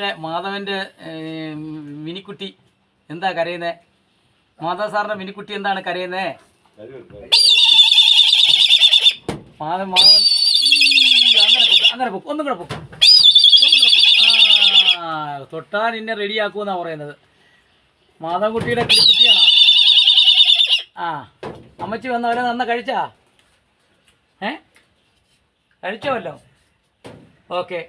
മാധവന്റെ ഏം, മിനിക്കുട്ടി. എന്താ കരയുന്നേ? മാധവ സാറിന്റെ മിനിക്കുട്ടി എന്താണ് കരയുന്നേ? മാധവൻ മാധവൻ. അങ്ങനെ പൊക്കും അങ്ങനെ പൊക്കും ഒന്നും കൂടെ പൊക്കും. ഒന്നും കൂടെ പൊക്ക്. ആ തൊട്ടാൻ ഇന്നെ റെഡിയാക്കുമെന്നാ പറയുന്നത്. മാധവൻകുട്ടിയുടെ കിളിക്കുട്ടിയാണോ ആ അമ്മച്ചി വന്ന വല്ല നന്ന കഴിച്ചാ? ഏ? കഴിച്ചോ വല്ലോ okay.